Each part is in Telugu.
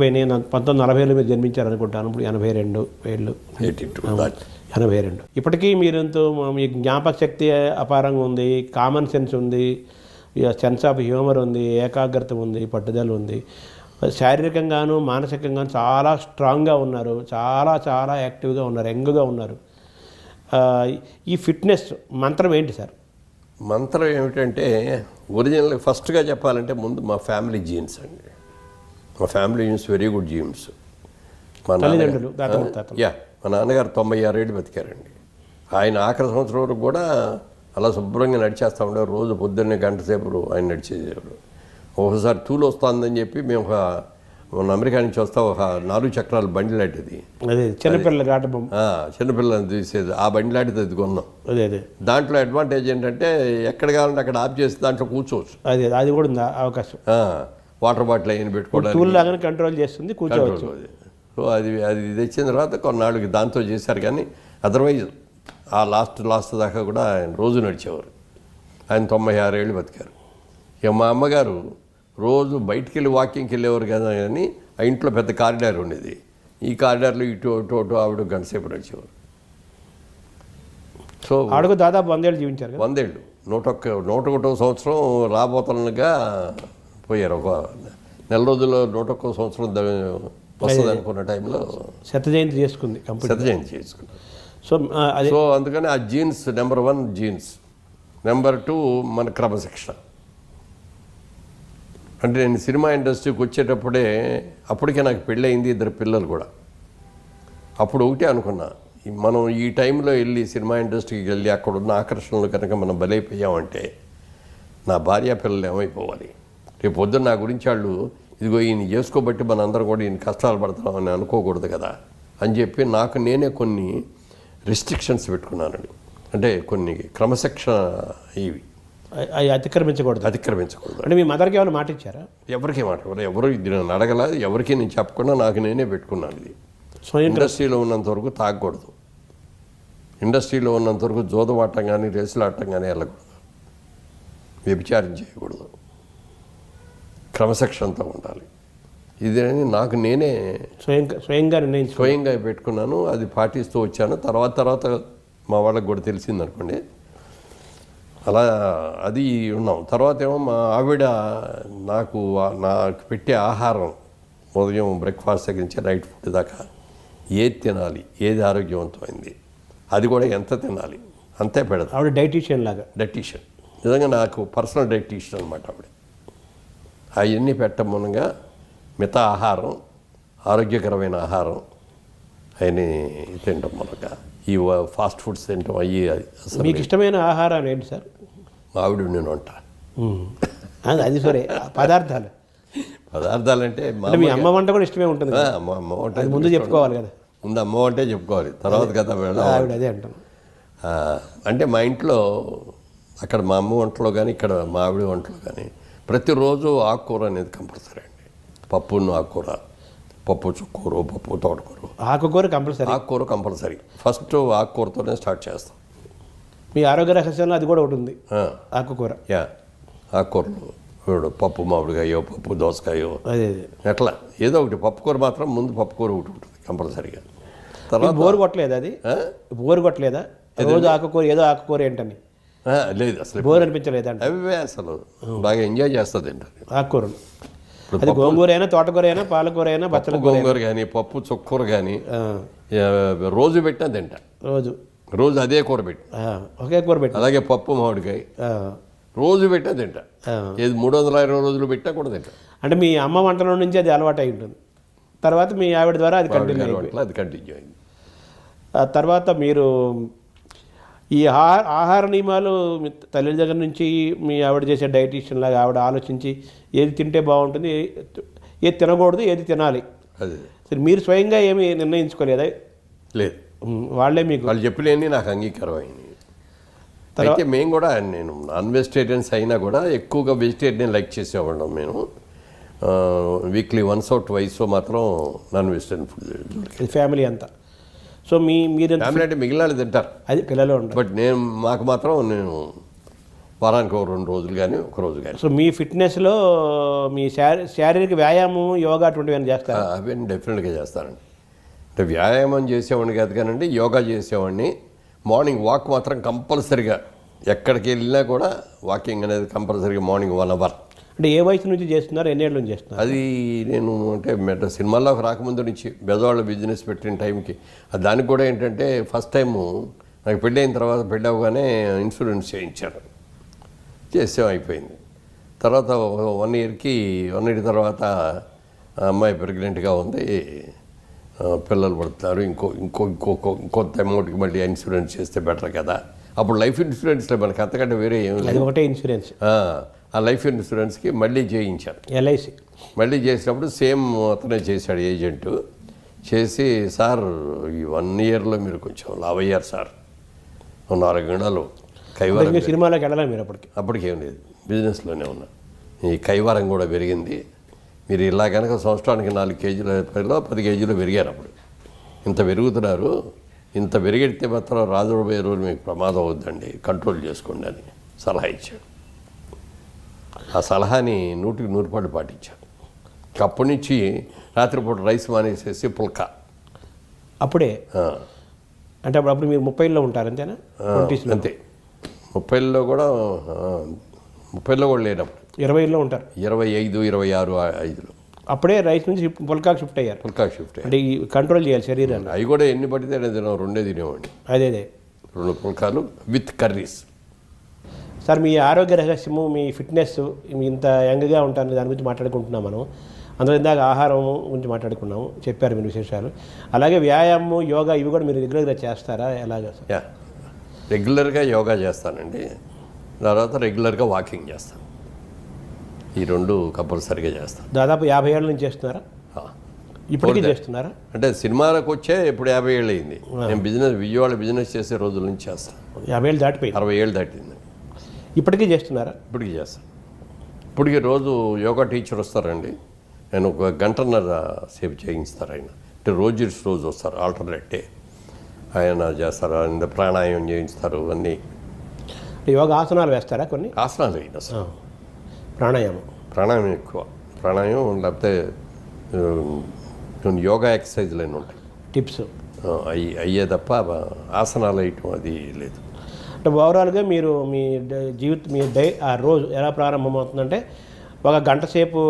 నేను పంతొమ్మిది నలభైలో మీరు జన్మించారు అనుకుంటాను ఇప్పుడు ఎనభై రెండు ఏళ్ళు. ఎనభై రెండు. ఇప్పటికీ మీరెంతో మీ జ్ఞాపక శక్తి అపారంగా ఉంది కామన్ సెన్స్ ఉంది సెన్స్ ఆఫ్ హ్యూమర్ ఉంది ఏకాగ్రత ఉంది పట్టుదల ఉంది. శారీరకంగాను మానసికంగాను చాలా స్ట్రాంగ్గా ఉన్నారు. చాలా చాలా యాక్టివ్గా ఉన్నారు యంగ్గా ఉన్నారు. ఈ ఫిట్నెస్ మంత్రం ఏంటి సార్? మంత్రం ఏమిటంటే ఒరిజినల్ ఫస్ట్గా చెప్పాలంటే ముందు మా ఫ్యామిలీ జీన్స్ అండి. మా family genes very good genes. మా నాన్నగారు-. యా మా నాన్నగారు తొంభై ఆరేళ్ళు బతికారండి. ఆయన ఆఖరి సంవత్సరం వరకు కూడా అలా శుభ్రంగా నడిచేస్తూ ఉండేవారు. రోజు పొద్దున్నే గంట సేపు ఆయన నడిచేసేవారు. ఒకసారి తూలు వస్తుందని చెప్పి మేము ఒక మన అమెరికా నుంచి వస్తా ఒక నాలుగు చక్రాల బండి లాంటిది. అదే చిన్నపిల్లల ఆట చిన్నపిల్లల్ని తీసేది. ఆ బండి లాంటిది అది కొన్నాం. అదే అదే. దాంట్లో అడ్వాంటేజ్ ఏంటంటే ఎక్కడ కావాలంటే అక్కడ ఆఫ్ చేసి దాంట్లో కూర్చోవచ్చు. అదే అది కూడా ఉంది? అవకాశం. వాటర్ బాటిల్ అయిన పెట్టుకోవడానికి. కంట్రోల్ చేస్తుంది కూర్చోవచ్చు. సో అది అది తెచ్చిన తర్వాత కొన్నాళ్ళకి దాంతో చేశారు కానీ అదర్వైజ్ ఆ లాస్ట్ లాస్ట్ దాకా కూడా ఆయన రోజు నడిచేవారు. ఆయన తొంభై ఆరేళ్ళు బతికారు. ఇక మా అమ్మగారు రోజు బయటికి వెళ్ళి వాకింగ్కి వెళ్ళేవారు కదా కానీ ఆ ఇంట్లో పెద్ద కారిడార్ ఉండేది. ఈ కారిడార్లో ఇటు అటు అటు ఆవిడ గంట సేపు నడిచేవారు. సో ఆడుకు దాదాపు వందేళ్ళు జీవించారు వందేళ్ళు. నూట ఒక్క నూట ఒకటో సంవత్సరం రాబోతుండగా పోయారు. ఒక నెల రోజుల్లో నూట ఒక్క సంవత్సరం వస్తుంది అనుకున్న టైంలో శత జయంతి చేసుకుంది శత జయంతి చేసుకున్నారు సో సో అందుకని ఆ genes number one genes. Number two మన క్రమశిక్షణ. అంటే నేను సినిమా ఇండస్ట్రీకి వచ్చేటప్పుడే అప్పటికే నాకు పెళ్ళయింది ఇద్దరు పిల్లలు కూడా. అప్పుడు ఒకటే అనుకున్నా మనం ఈ టైంలో వెళ్ళి సినిమా ఇండస్ట్రీకి వెళ్ళి అక్కడ ఉన్న ఆకర్షణలు కనుక మనం బలైపోయామంటే నా భార్య పిల్లలు ఏమైపోవాలి? రేపు పొద్దున్న నా గురించి వాళ్ళు ఇదిగో ఈయన చేసుకోబట్టి మనందరం కూడా ఈయన కష్టాలు పడతామని అనుకోకూడదు కదా అని చెప్పి నాకు నేనే కొన్ని రిస్ట్రిక్షన్స్ పెట్టుకున్నానండి. అంటే కొన్ని క్రమశిక్షణ ఇవి. అవి అతిక్రమించకూడదు. అతిక్రమించకూడదు. అంటే మీ మదర్కి ఏమైనా మాట ఇచ్చారా? ఎవరికి మాట ఎవరు ఎవరు ఇది నన్ను అడగల. ఎవరికి నేను చెప్పకుండా నాకు నేనే పెట్టుకున్నాను ఇది. స్వయం ఇండస్ట్రీలో ఉన్నంత వరకు తాగకూడదు. ఇండస్ట్రీలో ఉన్నంత వరకు జోదవాటం కానీ రేసులాటం కానీ వెళ్ళకూడదు. వ్యభిచారం చేయకూడదు. క్రమశిక్షణతో ఉండాలి. ఇదని నాకు నేనే స్వయం స్వయంగా నిర్ణయించుకో స్వయంగా పెట్టుకున్నాను. అది పాటిస్తూ వచ్చాను. తర్వాత తర్వాత మా వాళ్ళకి కూడా తెలిసింది అనుకోండి అలా అది ఉన్నాం. తర్వాత ఏమో మా ఆవిడ నాకు నాకు పెట్టే ఆహారం ఉదయం బ్రేక్ఫాస్ట్ దగ్గర నుంచి నైట్ ఫుడ్ దాకా ఏది తినాలి ఏది ఆరోగ్యవంతమైంది అది కూడా ఎంత తినాలి అంతే పెడతాం. ఆవిడ డైటీషియన్ లాగా? డైటీషియన్. నిజంగా నాకు పర్సనల్ డైటీషియన్ అనమాట ఆవిడ. అవన్నీ పెట్టమునగా మిగతా ఆహారం ఆరోగ్యకరమైన ఆహారం అవన్నీ తింటాం మనగా ఈ ఫాస్ట్ ఫుడ్స్ తింటాం అయ్యి మీకు ఇష్టమైన ఆహారాలు ఏంటి సార్? మా ఆవిడ నేను వంట. అది- సరే. పదార్థాలు. పదార్థాలంటే మా అంటే మీ అమ్మ వంట కూడా ఇష్టమే ఉంటుంది. మా అమ్మ వంట అది ముందు చెప్పుకోవాలి కదా. ముందు అమ్మ వంటే చెప్పుకోవాలి. తర్వాత కదా ఆవిడ అదే అంటాను ఆ, అంటే మా ఇంట్లో అక్కడ మా అమ్మ వంటలో కానీ ఇక్కడ మా ఆవిడ వంటలో కానీ ప్రతిరోజు ఆకుకూర అనేది కంపల్సరీ అండి. పప్పును ఆకుకూర. పప్పు చుక్కూర పప్పు తోటకూర. ఆకుకూర కంపల్సరీ. ఆకుకూర కంపల్సరీ. ఫస్ట్ ఆకుకూరతోనే స్టార్ట్ చేస్తాం. మీ ఆరోగ్య రహస్యంలో అది కూడా ఒకటి ఉంది. ఆకుకూర. యా. ఆకుకూరలు ఇప్పుడు పప్పు మామిడికాయో పప్పు దోసకాయో. ఎట్లా? ఏదో ఒకటి పప్పుకూర మాత్రం ముందు పప్పుకూర ఒకటి ఉంటుంది కంపల్సరీగా. తర్వాత బోరు కొట్టలేదా అది? బోరు కొట్టలేదా? రోజు ఆకుకూర ఏదో ఆకుకూర ఏంటని? లేదు అసలు బోర్ అనిపించలేదా అంటే అవి అసలు బాగా ఎంజాయ్ చేస్తుంది ఏంటని ఆకుకూరలు. అది గోంగూర అయినా తోటకూర అయినా పాలకూర అయినా బచ్చల గోంగూర కానీ పప్పు చుక్కూర కానీ రోజు పెట్టినా తింటా. రోజు. రోజు అదే కూర పెట్టి. ఒకే కూర పెట్టి. అలాగే పప్పు మామిడికాయ. రోజు పెట్టినా తింటా. ఏది మూడు వందల ఇరవై రోజులు పెట్టినా కూడా తింటా. అంటే మీ అమ్మ వంటల నుంచి అది అలవాటు అయి ఉంటుంది. తర్వాత మీ ఆవిడ ద్వారా అది కంటిన్యూ అది కంటిన్యూ అయింది. తర్వాత మీరు ఈ ఆహార ఆహార నియమాలు మీ తల్లి దగ్గర నుంచి మీ ఆవిడ చేసే డైటీషియన్ లాగా ఆవిడ ఆలోచించి ఏది తింటే బాగుంటుంది ఏది తినకూడదు ఏది తినాలి. అది. సరే మీరు స్వయంగా ఏమి నిర్ణయించుకోలేదా? లేదు. వాళ్ళే మీకు వాళ్ళు చెప్పినవన్నీ నాకు అంగీకారం అయింది అయితే మేము కూడా నేను నాన్ వెజిటేరియన్స్ అయినా కూడా ఎక్కువగా వెజిటేరియన్ లైక్ చేసేవాళ్ళం మేము. వీక్లీ వన్స్ అవుట్ వైస్ మాత్రం నాన్ వెజిటేరియన్ ఫుడ్ ఫ్యామిలీ అంతా. సో మీ మీరు అంటే మిగిలిన వాళ్ళు తింటారు. అది పిల్లలు ఉంటారు బట్ నేను మాకు మాత్రం నేను వారానికి ఒక రెండు రోజులు కానీ ఒక రోజు కానీ. సో మీ ఫిట్నెస్లో మీ శారీ శారీరక వ్యాయామం యోగా అటువంటివి ఏమైనా చేస్తారా? అవన్నీ డెఫినెట్గా చేస్తానండి. అంటే వ్యాయామం చేసేవాడిని కాదు కానండి యోగా చేసేవాడిని. మార్నింగ్ వాక్ మాత్రం కంపల్సరిగా ఎక్కడికి వెళ్ళినా కూడా వాకింగ్ అనేది కంపల్సరిగా మార్నింగ్ వన్ అవర్. అంటే ఏ వయసు నుంచి చేస్తున్నారు ఎన్ని ఏళ్ళ నుంచి చేస్తున్నారు? అది నేను అంటే మెట సినిమాల్లోకి రాకముందు నుంచి బెదవాళ్ళ బిజినెస్ పెట్టిన టైంకి. దానికి కూడా ఏంటంటే ఫస్ట్ టైము నాకు పెళ్ళి అయిన తర్వాత పెళ్ళి అవగానే ఇన్సూరెన్స్ చేయించారు. చేసాం అయిపోయింది. తర్వాత వన్ ఇయర్కి వన్ ఇయర్ తర్వాత అమ్మాయి ప్రెగ్నెంట్గా ఉంది. పిల్లలు పడుతున్నారు ఇంకో ఇంకో ఇంకో ఇంకొంత అమౌంట్కి మళ్ళీ ఇన్సూరెన్స్ చేస్తే బెటర్ కదా. అప్పుడు లైఫ్ ఇన్సూరెన్స్లో మనకి అంతకంటే వేరే ఏం అది లేదు ఒకటే ఇన్సూరెన్స్ ఆ, లైఫ్ ఇన్సూరెన్స్కి మళ్ళీ చేయించారు ఎల్ఐసి. మళ్ళీ చేసినప్పుడు సేమ్ అతనే చేశాడు ఏజెంట్. చేసి సార్ ఈ వన్ ఇయర్లో మీరు కొంచెం లావ్ అయ్యారు సార్. నాలుగు గంటలు కైవారం సినిమాలోకి వెళ్ళాలి మీరు అప్పటికి. అప్పటికేం లేదు. బిజినెస్లోనే ఉన్నా. ఈ కైవారం కూడా పెరిగింది. మీరు ఇలా కనుక సంవత్సరానికి నాలుగు కేజీల పైలో పది కేజీలు పెరిగారు అప్పుడు. ఇంత పెరుగుతున్నారు. ఇంత పెరిగితే మాత్రం రాజుబోయే రోజు మీకు ప్రమాదం అవుద్దండి. కంట్రోల్ చేసుకోండి అని సలహా ఇచ్చాడు. ఆ సలహాని నూటికి నూరు పాటు పాటించాను అప్పటి నుంచి రాత్రిపూట రైస్ మానేసేసి పుల్కా. అప్పుడే? అంటే అప్పుడు అప్పుడు మీరు ముప్పైలో ఉంటారు అంతేనా? అంతే. ముప్పైలో కూడా ముప్పైలో కూడా లేనప్పుడు. ఇరవైలో ఉంటారు. ఇరవై ఐదు ఇరవై ఆరు ఐదులో. అప్పుడే రైస్ నుంచి పుల్కాకి షిఫ్ట్ అయ్యారు. పుల్కా షిఫ్ట్. అంటే ఈ కంట్రోల్ చేయాలి శరీరాన్ని. అవి కూడా ఎన్ని పడితే రెండే తినేవాడిని. అదే అదే. రెండు పుల్కాలు విత్ కర్రీస్. సార్ మీ ఆరోగ్య రహస్యము మీ ఫిట్నెస్ ఇంత యంగ్గా ఉంటారు దాని గురించి మాట్లాడుకుంటున్నాం మనం. అందులో ఇందాక ఆహారం గురించి మాట్లాడుకున్నాము చెప్పారు మీరు విశేషాలు. అలాగే వ్యాయామం యోగా ఇవి కూడా మీరు రెగ్యులర్గా చేస్తారా? ఎలాగా యా. రెగ్యులర్గా యోగా చేస్తానండి. తర్వాత రెగ్యులర్గా వాకింగ్ చేస్తాను. ఈ రెండు కంపల్సరీగా చేస్తాను. దాదాపు యాభై ఏళ్ళ నుంచి చేస్తున్నారా. ఇప్పటికీ చేస్తున్నారా? అంటే సినిమాలకు వచ్చే ఇప్పుడు యాభై ఏళ్ళు అయింది నేను బిజినెస్ విజయవాడ బిజినెస్ చేసే రోజుల నుంచి చేస్తాను. యాభై ఏళ్ళు దాటిపోయింది. అరవై ఏళ్ళు దాటింది. ఇప్పటికీ చేస్తున్నారా? ఇప్పటికి చేస్తాను ఇప్పటికి రోజు యోగా టీచర్ వస్తారండి. నేను ఒక గంటన్నర సేపు చేయిస్తారు ఆయన. అంటే రోజు రోజు వస్తారు ఆల్టర్నేట్ డే ఆయన చేస్తారు ఆయన ప్రాణాయామం చేయిస్తారు అన్నీ. యోగా ఆసనాలు వేస్తారా కొన్ని? ఆసనాలు వేయండి అసలు. ప్రాణాయామం. ప్రాణాయామం ఎక్కువ. ప్రాణాయామం లేకపోతే కొన్ని యోగా ఎక్సర్సైజ్లు అన్నీ ఉంటాయి. టిప్స్. అయ్యే తప్ప ఆసనాలు వేయటం అది లేదు. అంటే ఓవరాల్గా మీరు మీ జీవిత మీ డై ఆ రోజు ఎలా ప్రారంభమవుతుందంటే ఒక గంట సేపు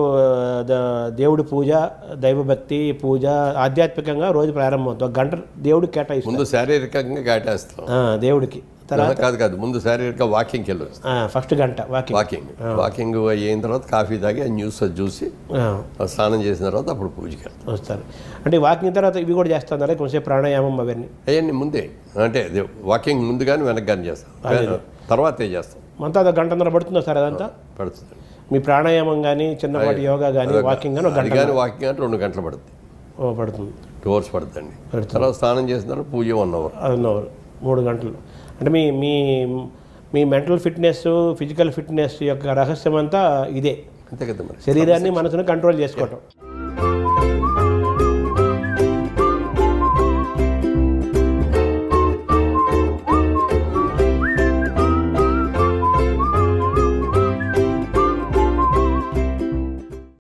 దేవుడి పూజ దైవభక్తి పూజ ఆధ్యాత్మికంగా రోజు ప్రారంభమవుతుంది. ఒక గంట దేవుడికి కేటాయిస్తుంది ముందు శారీరకంగా ఆ, దేవుడికి. తర్వాత కాదు కాదు ముందు శారీరక వాకింగ్కి వెళ్ళి వస్తాం ఆ, ఫస్ట్ గంట వాకింగ్. వాకింగ్. వాకింగ్ అయిన తర్వాత కాఫీ తాగి ఆ న్యూస్ అది చూసి స్నానం చేసిన తర్వాత అప్పుడు పూజకి వస్తారు. అంటే వాకింగ్ తర్వాత ఇవి కూడా చేస్తున్నారా కొంచెం ప్రాణాయామం అవన్నీ. అవన్నీ ముందే. అంటే అదే వాకింగ్ ముందు కానీ వెనక్కి కానీ చేస్తాం. తర్వాతే చేస్తాం? అంతా ఒక గంటన్నర పడుతుందా సార్ అదంతా? పడుతుంది. మీ ప్రాణాయామం కానీ చిన్నపాటి యోగా కానీ వాకింగ్ కానీ అది గంట కానీ వాకింగ్ అంటే రెండు గంటలు పడుతుంది పడుతుంది. టూ అవర్స్ పడుతుందండి తర్వాత స్నానం చేసిన తర్వాత పూజ వన్ అవర్. One hour. మూడు గంటలు. అంటే మీ మీ మీ మెంటల్ ఫిట్నెస్ ఫిజికల్ ఫిట్నెస్ యొక్క రహస్యం అంతా ఇదే. అంతే కదా శరీరాన్ని మనసును కంట్రోల్ చేసుకోవటం.